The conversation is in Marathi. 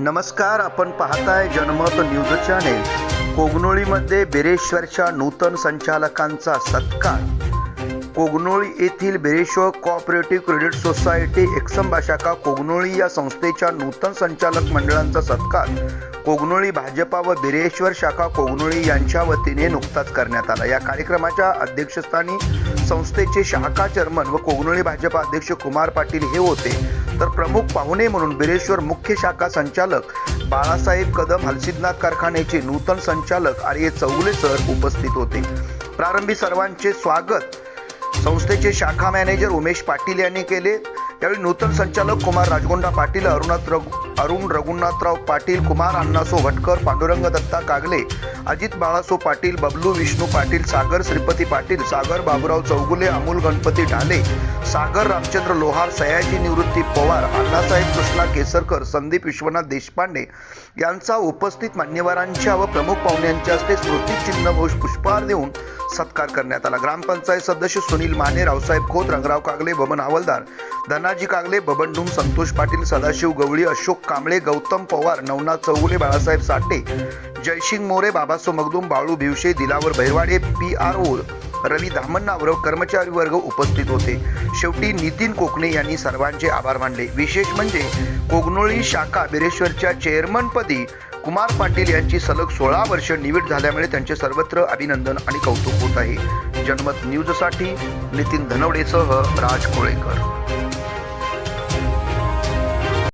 नमस्कार आपण पाहताय जनमत न्यूज चॅनेल. कोगनोळीमध्ये बिरेश्वरच्या नूतन संचालकांचा सत्कार. कोगनोळी येथील Bireshwar cooperative credit society Eksamba शाखा कोगनोळी या संस्थेच्या नूतन संचालक मंडळांचा सत्कार कोगनोळी भाजपा व बिरेश्वर शाखा कोगनोळी यांच्या वतीने नुकताच करण्यात आला. या कार्यक्रमाच्या अध्यक्षस्थानी संस्थेचे शाखा चेअरमन व कोगनोळी भाजपा अध्यक्ष कुमार पाटील हे होते. तर प्रमुख पाहुणे म्हणून बिरेश्वर मुख्य शाखा संचालक बाळासाहेब कदम हलसिद्धनाथ कारखान्याचे नूतन संचालक आर्य चौगुले सर उपस्थित होते. प्रारंभी सर्वांचे स्वागत. संस्थेचे शाखा मॅनेजर उमेश पाटील यांनी केले. त्यावेळी नूतन संचालक कुमार राजगोंडा पाटील अरुणात रघु अरुण रघुनाथराव पाटील कुमार अण्णासो भटकर पांडुरंग दत्ता कागले अजित बाळासो पाटील बबलू विष्णू पाटील सागर श्रीपती पाटील सागर बाबुराव चौगुले अमोल गणपती ढाले सागर रामचंद्र लोहार सयाजी निवृत्ती पवार अण्णासाहेब कृष्णा केसरकर संदीप विश्वनाथ देशपांडे यांचा उपस्थित मान्यवरांच्या व प्रमुख पाहुण्यांच्या हस्ते स्मृतिचिन्ह घोष पुष्पहार देऊन सत्कार करण्यात आला. ग्रामपंचायत सदस्य सुनील माने रावसाहेब खोत रंगराव कागले बबन हवालदार Dhanaji Kagale Baban Dum Santosh Patil Sadashiv Gawali Ashok Kamble Gautam Pawar Navnath Chougule Balasaheb Sathe Jaysingh More Babaso Magdum Balu Bhivshe Dilawar Bhairwade P R O Ravi Dhamanna कर्मचारी वर्ग उपस्थित होते. शेवटी नितीन कोकणे यांनी सर्वांचे आभार मानले. विशेष म्हणजे कोगनोळी शाखा बिरेश्वरच्या चेअरमनपदी कुमार पाटील यांची सलग सोळा वर्ष निवड झाल्यामुळे त्यांचे सर्वत्र अभिनंदन आणि कौतुक होत आहे. जनमत न्यूजसाठी नितीन धनवडेसह राज कोळेकर.